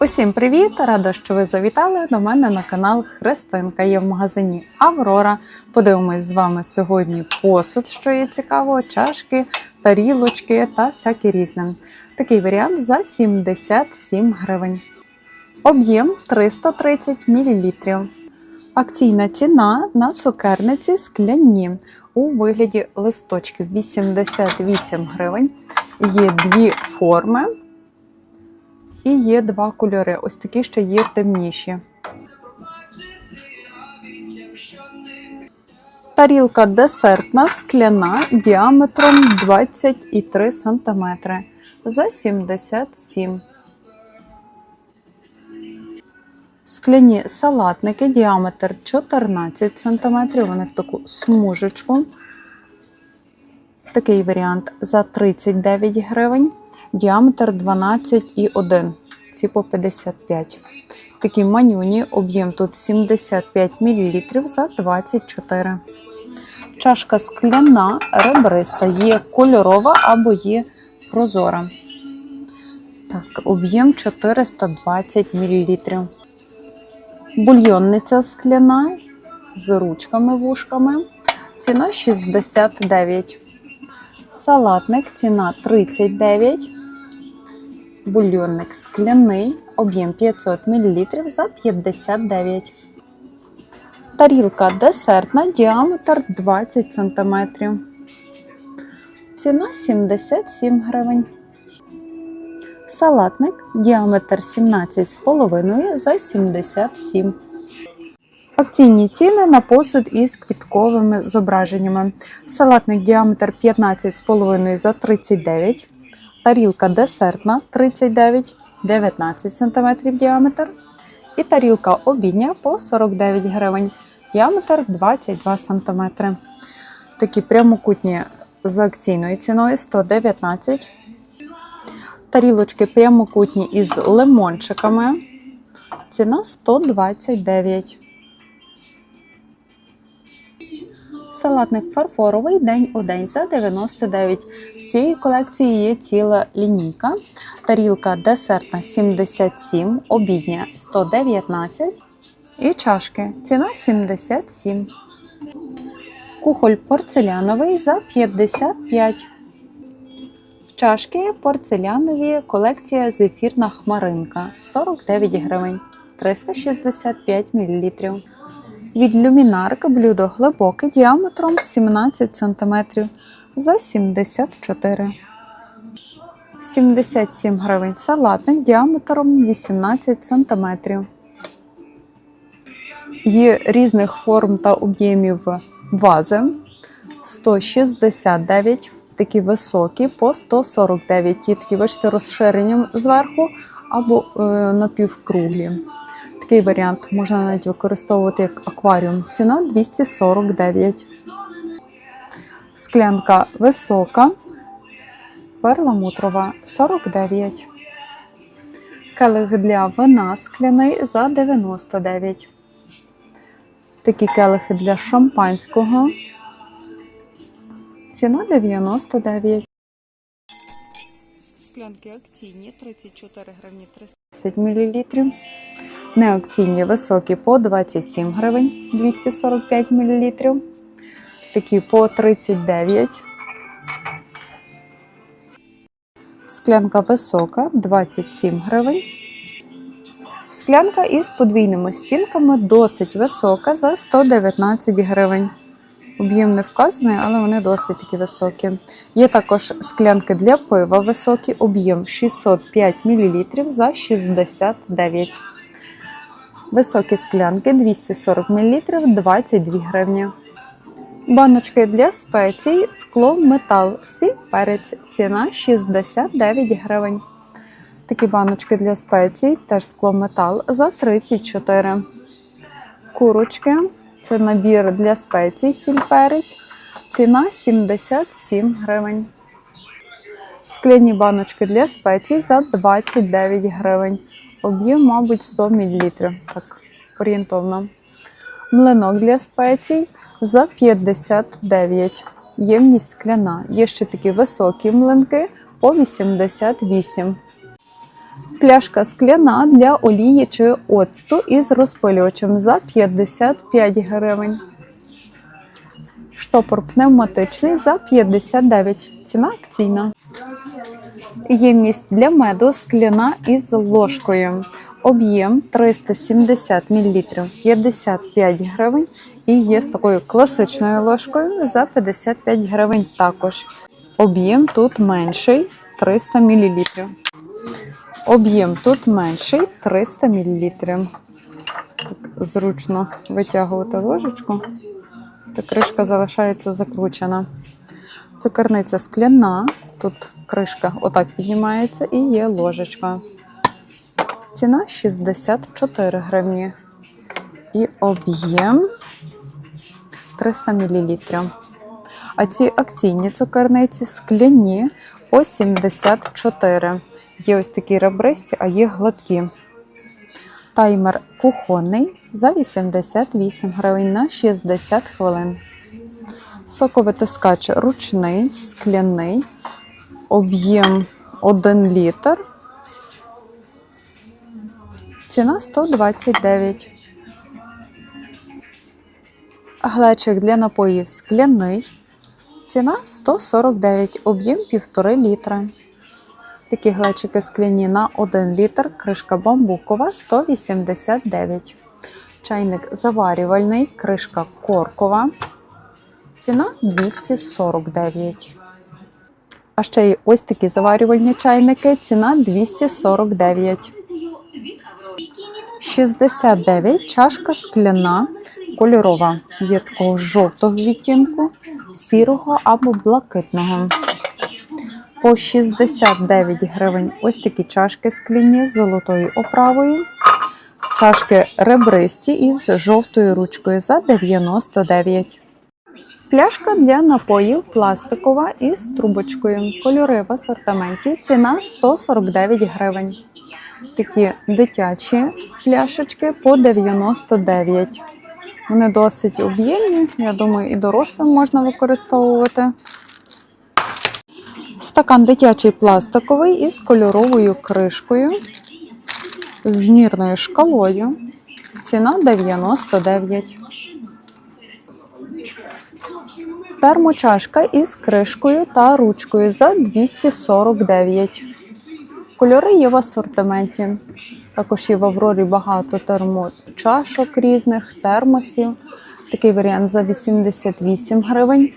Усім привіт! Рада, що ви завітали до мене на канал Христинка. Є в магазині Аврора. Подивимось з вами сьогодні посуд, що є цікаво, чашки, тарілочки та всяке різне. Такий варіант за 77 гривень. Об'єм 330 мл. Акційна ціна на цукерниці скляні у вигляді листочків 88 гривень. Є дві форми. І є два кольори. Ось такі ще є темніші. Тарілка десертна скляна діаметром 23 см за 77. Скляні салатники діаметр 14 см. Вони в таку смужечку. Такий варіант за 39 гривень. Діаметр 12,1. Ці по 55. Такі манюні, об'єм тут 75 мл за 24. Чашка скляна, ребриста, є кольорова або є прозора. Так, об'єм 420 мл. Бульйонниця скляна з ручками вушками. Ціна 69. Салатник ціна 39. Бульйонник скляний, об'єм 500 мл за 59. Тарілка десертна, діаметр 20 см. Ціна 77 гривень. Салатник діаметр 17,5 за 77. Акційні ціни на посуд із квітковими зображеннями. Салатник діаметр 15,5 за 39. Тарілка десертна 39, 19 см діаметр. І тарілка обідня по 49 гривень. Діаметр 22 см. Такі прямокутні з акційною ціною 119. Тарілочки прямокутні із лимончиками. Ціна 129. Салатник фарфоровий день у день за 99. З цієї колекції є ціла лінійка. Тарілка десертна 77, обідня 119 і чашки. Ціна 77. Кухоль порцеляновий за 55. Чашки порцелянові колекція зефірна хмаринка 49 гривень 365 мл. Від люмінарки блюдо глибоке діаметром 17 см за 74. 77 гривень салатник діаметром 18 см. Є різних форм та об'ємів вази 169, такі високі, по 149. Ті такі, бачите, розширенням зверху або е, напівкруглі. Такий варіант можна навіть використовувати як акваріум. Ціна 249. Склянка висока, перламутрова 49. Келих для вина скляний за 99. Такі келихи для шампанського. Ціна 99. Склянки акційні 34 гривні 310 мл. Неакційні високі по 27 гривень 245 мл. Такі по 39. Склянка висока 27 гривень. Склянка із подвійними стінками досить висока за 119 гривень. Об'єм не вказаний, але вони досить такі високі. Є також склянки для пива високі, об'єм 605 мл за 69 Високі склянки 240 мл 22 гривні. Баночки для спецій, скло, метал, сіль, перець. Ціна 69 гривень. Такі баночки для спецій, теж скло метал за 34. Курочки. Це набір для спецій, сіль, перець. Ціна 77 гривень. Скляні баночки для спецій за 29 гривень. Об'єм, мабуть, 100 мл. Так, орієнтовно. Млинок для спецій за 59. Ємність скляна. Є ще такі високі млинки по 88. Пляшка скляна для олії чи оцту із розпилювачем за 55 гривень. Штопор пневматичний за 59. Ціна акційна. Ємність для меду скляна із ложкою. Об'єм 370 мл 55 гривень. І є з такою класичною ложкою за 55 гривень також. Об'єм тут менший 300 мл. Об'єм тут менший 300 мл. Зручно витягувати ложечку. Та кришка залишається закручена. Цукерниця скляна. Тут кришка отак піднімається і є ложечка. Ціна 64 гривні. І об'єм 300 мл. А ці акційні цукерниці скляні по 74. Є ось такі ребристі, а є гладкі. Таймер кухонний за 88 гривень на 60 хвилин. Соковитискач ручний, скляний, об'єм 1 літр. Ціна 129. Глечик для напоїв скляний. Ціна 149, об'єм 1,5 літра. Такі глечики скляні на 1 літр, кришка бамбукова 189. Чайник заварювальний, кришка коркова. Ціна 249. А ще й ось такі заварювальні чайники. Ціна 249. 69 чашка скляна, кольорова. Є такого жовтого відтінку, сірого або блакитного. По 69 гривень ось такі чашки скляні з золотою оправою. Чашки ребристі із жовтою ручкою за 99. Пляшка для напоїв пластикова із трубочкою. Кольори в асортименті. Ціна 149 гривень. Такі дитячі пляшечки по 99. Вони досить об'ємні. Я думаю, і дорослим можна використовувати. Стакан дитячий пластиковий із кольоровою кришкою, з мірною шкалою. Ціна 99. Термочашка із кришкою та ручкою за 249. Кольори є в асортименті. Також є в Аврорі багато термочашок різних, термосів. Такий варіант за 88 гривень.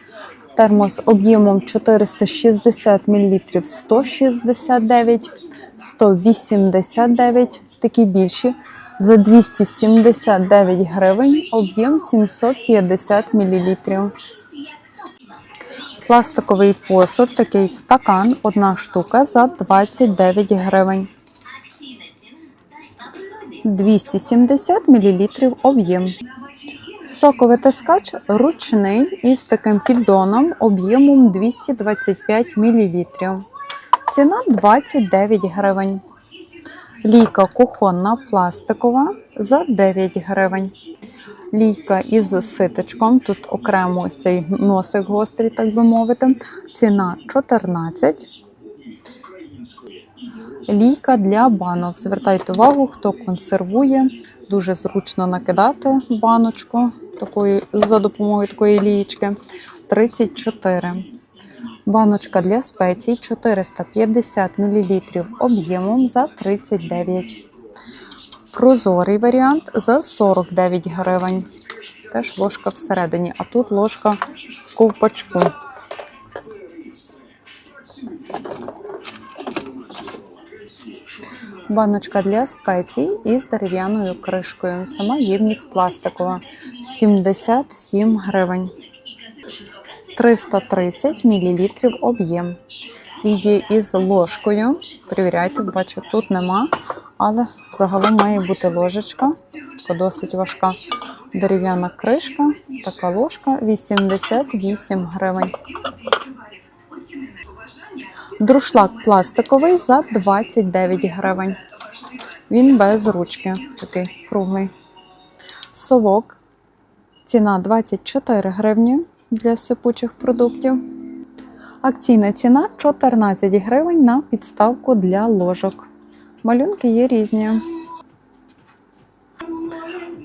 Термос об'ємом 460 мл 169, 189, такі більші, за 279 гривень, об'єм 750 мл. Пластиковий посуд, такий стакан, одна штука за 29 гривень. 270 мл об'єм. Соковий тискач ручний із таким піддоном об'ємом 225 мл. Ціна 29 гривень. Лійка кухонна пластикова за 9 гривень. Лійка із ситочком, тут окремо цей носик гострий, так би мовити. Ціна 14. Лійка для банок. Звертайте увагу, хто консервує. Дуже зручно накидати баночку такої, за допомогою такої лієчки. 34. Баночка для спецій 450 мл об'ємом за 39. Прозорий варіант за 49 гривень. Теж ложка всередині, а тут ложка в ковпачку. Баночка для спецій із дерев'яною кришкою. Сама ємність пластикова 77 гривень. 330 мл об'єм. Є із ложкою. Перевіряйте, бачу, тут нема, але загалом має бути ложечка, досить важка. Дерев'яна кришка, така ложка 88 гривень. Друшлак пластиковий за 29 гривень. Він без ручки, такий круглий. Совок. Ціна 24 гривні для сипучих продуктів. Акційна ціна 14 гривень на підставку для ложок. Малюнки є різні.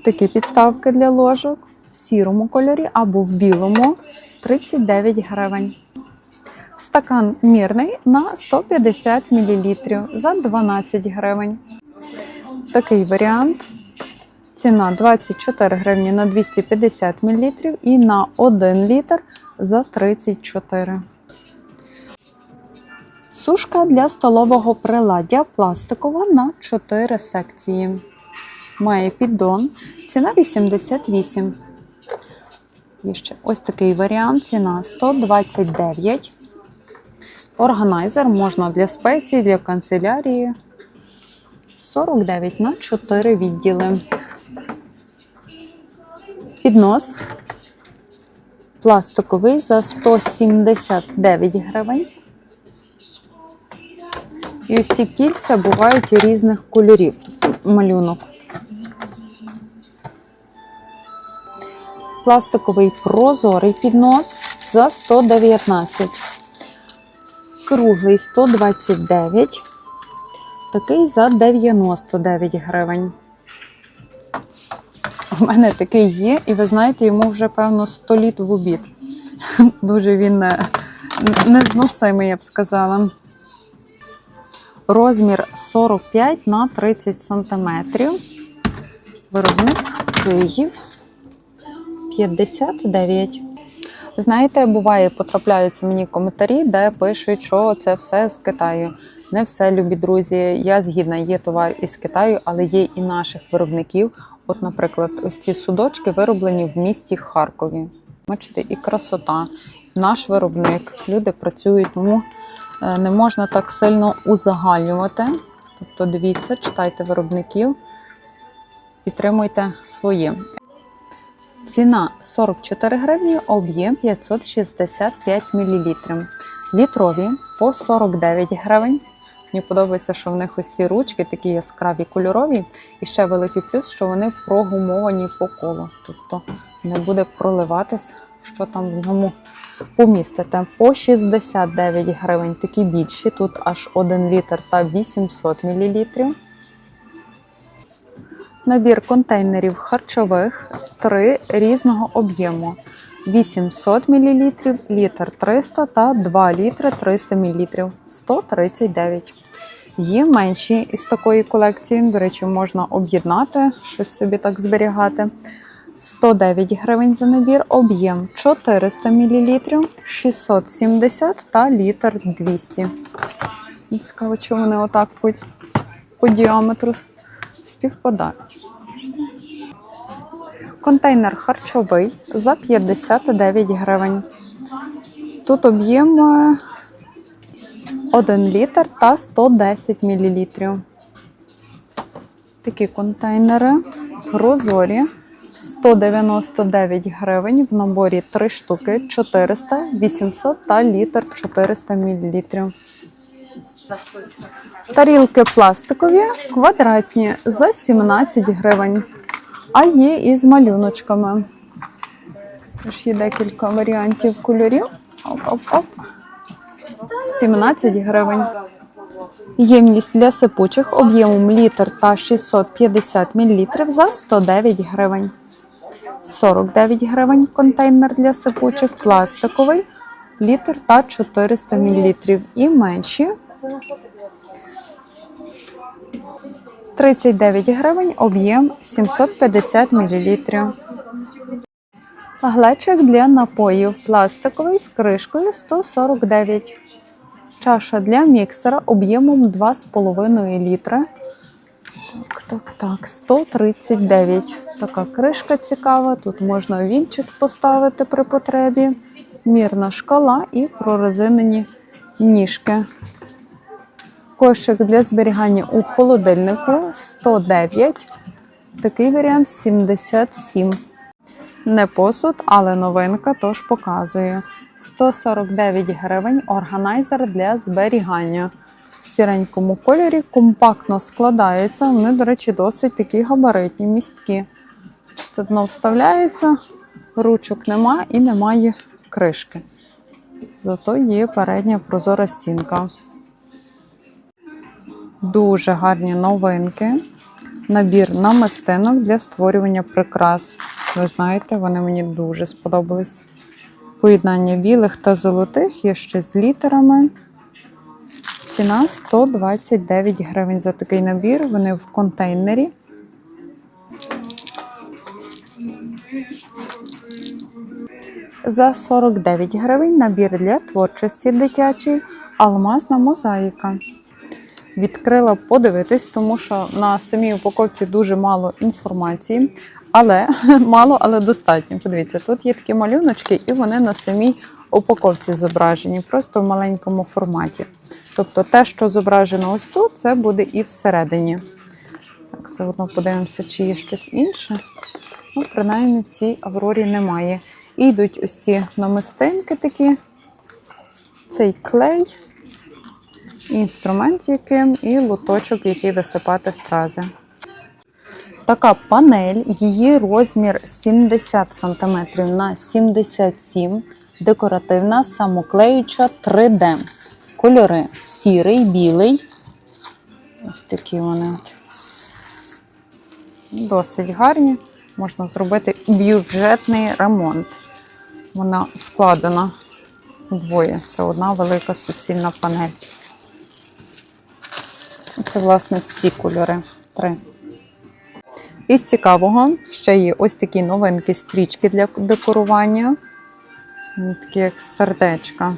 Такі підставки для ложок в сірому кольорі або в білому 39 гривень. Стакан мірний на 150 мл за 12 гривень. Такий варіант. Ціна 24 гривні на 250 мл і на 1 літр за 34. Сушка для столового приладдя пластикова на 4 секції. Має піддон. Ціна 88. Є ще ось такий варіант. Ціна 129. Органайзер можна для спецій, для канцелярії. 49 на 4 відділи. Піднос пластиковий за 179 гривень. І ось ці кільця бувають різних кольорів, тобто малюнок. Пластиковий прозорий піднос за 119. Круглий 129. Такий за 99 гривень. У мене такий є, і ви знаєте, йому вже, певно, 100 літ в обід. Дуже він не- незносимий, я б сказала. Розмір 45 на 30 сантиметрів. Виробник Київ 59. Ви Знаєте, буває, потрапляються мені коментарі, де пишуть, що це все з Китаю. Не все, любі друзі. Я згідна, є товар із Китаю, але є і наших виробників. От, наприклад, ось ці судочки вироблені в місті Харкові. Бачите, і красота. Наш виробник. Люди працюють, тому е, не можна так сильно узагальнювати. Тобто, дивіться, читайте виробників, підтримуйте своє. Ціна 44 гривні, об'єм 565 мл. Літрові по 49 гривень. Мені подобається, що в них ось ці ручки такі яскраві кольорові. І ще великий плюс, що вони прогумовані по колу. Тобто не буде проливатись, що там в ньому помістите. По 69 гривень такі більші. Тут аж 1 літр та 800 мл. Набір контейнерів харчових 3 різного об'єму. 800 мл, літр 300 та 2 літри 300 мл 139. Є менші із такої колекції. До речі, можна об'єднати, щось собі так зберігати. 109 гривень за набір, об'єм 400 мл, 670 та літр 200. Цікаво, чи вони отак по, по діаметру співпадають. Контейнер харчовий за 59 гривень. Тут об'єм е, 1 літр та 110 мл. Такі контейнери прозорі 199 гривень. В наборі 3 штуки 400, 800 та літр 400 мл. Тарілки пластикові, квадратні за 17 гривень. А є і з малюночками. Тож є декілька варіантів кольорів. Оп-оп-оп. 17 гривень. Ємність для сипучих об'ємом літр та 650 мл за 109 гривень. 49 гривень контейнер для сипучих, пластиковий, літр та 400 мл. І менші 39 гривень, об'єм 750 мл. Глечик для напоїв пластиковий з кришкою 149. Чаша для міксера об'ємом 2,5 літра. Так, так, так, 139. Така кришка цікава. Тут можна вінчик поставити при потребі. Мірна шкала і прорезинені ніжки. Кошик для зберігання у холодильнику 109. Такий варіант 77. Не посуд, але новинка, тож показую. 149 гривень органайзер для зберігання. В сіренькому кольорі компактно складається. Вони, до речі, досить такі габаритні, місткі. Тут дно вставляється, ручок нема і немає кришки. Зато є передня прозора стінка. Дуже гарні новинки. Набір намистинок для створювання прикрас. Ви знаєте, вони мені дуже сподобались. Поєднання білих та золотих є ще з літерами. Ціна 129 гривень за такий набір. Вони в контейнері. За 49 гривень набір для творчості дитячий алмазна мозаїка. Відкрила подивитись, тому що на самій упаковці дуже мало інформації, але мало, але достатньо. Подивіться, тут є такі малюночки, і вони на самій упаковці зображені, просто в маленькому форматі. Тобто те, що зображено ось тут, це буде і всередині. Так, все одно подивимося, чи є щось інше. Ну, принаймні в цій аврорі немає. І йдуть ось ці намистинки такі, цей клей, інструмент яким, і лоточок, який висипати стрази. Така панель, її розмір 70 см на 77 декоративна, самоклеюча 3D. Кольори сірий, білий. Ось такі вони. Досить гарні. Можна зробити бюджетний ремонт. Вона складена вдвоє. Це одна велика суцільна панель. Це, власне, всі кольори. Три. Із цікавого ще є ось такі новинки стрічки для декорування. Такі як сердечка.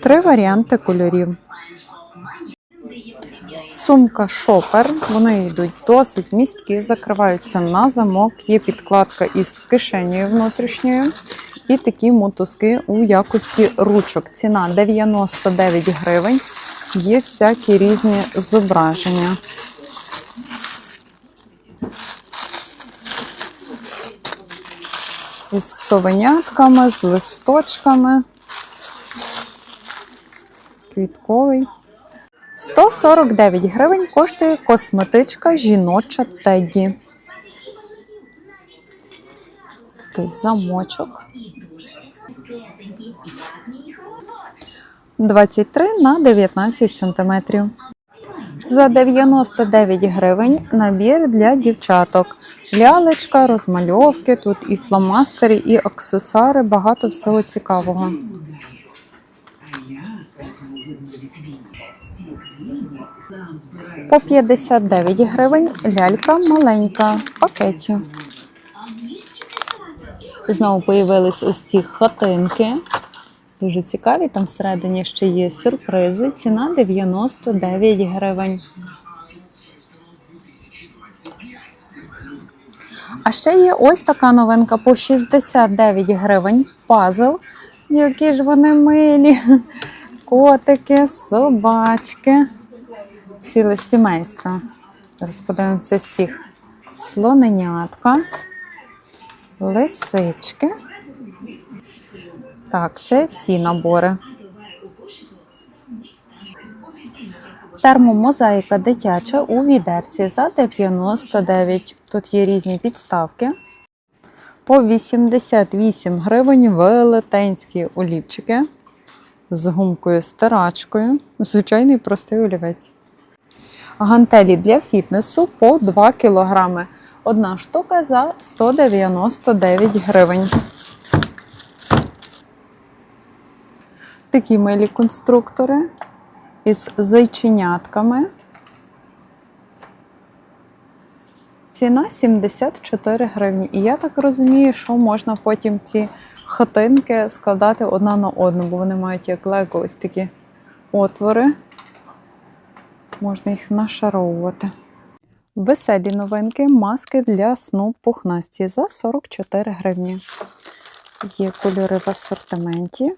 Три варіанти кольорів. Сумка шопер. Вони йдуть досить місткі, закриваються на замок. Є підкладка із кишенею внутрішньою. І такі мотузки у якості ручок. Ціна 99 гривень. Є всякі різні зображення. Із совенятками, з листочками. Квітковий. 149 гривень коштує косметичка жіноча Теді. Такий замочок. 23 на 19 сантиметрів. За 99 гривень набір для дівчаток. Лялечка, розмальовки, тут і фломастери, і аксесуари, багато всього цікавого. По 59 гривень лялька маленька в пакеті. Знову появились ось ці хатинки. Дуже цікаві. Там всередині ще є сюрпризи. Ціна 99 гривень. А ще є ось така новинка по 69 гривень. Пазл. Які ж вони милі. Котики, собачки. Ціле сімейство. Зараз подивимося всіх. Слоненятка, лисички. Так, це всі набори. Термомозаїка дитяча у відерці за 99. Тут є різні підставки. По 88 гривень велетенські олівчики з гумкою стирачкою. Звичайний простий олівець. Гантелі для фітнесу по 2 кг. Одна штука за 199 гривень. Такі милі конструктори із зайченятками. Ціна 74 гривні. І я так розумію, що можна потім ці хатинки складати одна на одну, бо вони мають як лего ось такі отвори. Можна їх нашаровувати. Веселі новинки, маски для сну пухнасті за 44 гривні. Є кольори в асортименті.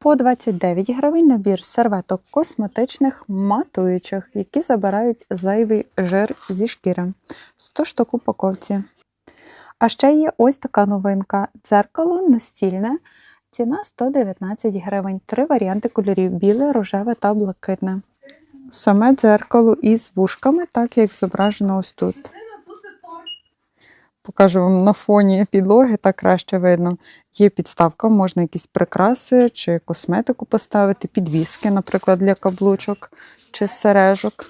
По 29 гривень набір серветок косметичних матуючих, які забирають зайвий жир зі шкіри. 100 штук упаковці. А ще є ось така новинка: дзеркало настільне. Ціна 119 гривень. Три варіанти кольорів: біле, рожеве та блакитне. Саме дзеркало із вушками, так як зображено ось тут. Покажу вам на фоні підлоги, так краще видно. Є підставка, можна якісь прикраси чи косметику поставити, підвіски, наприклад, для каблучок чи сережок.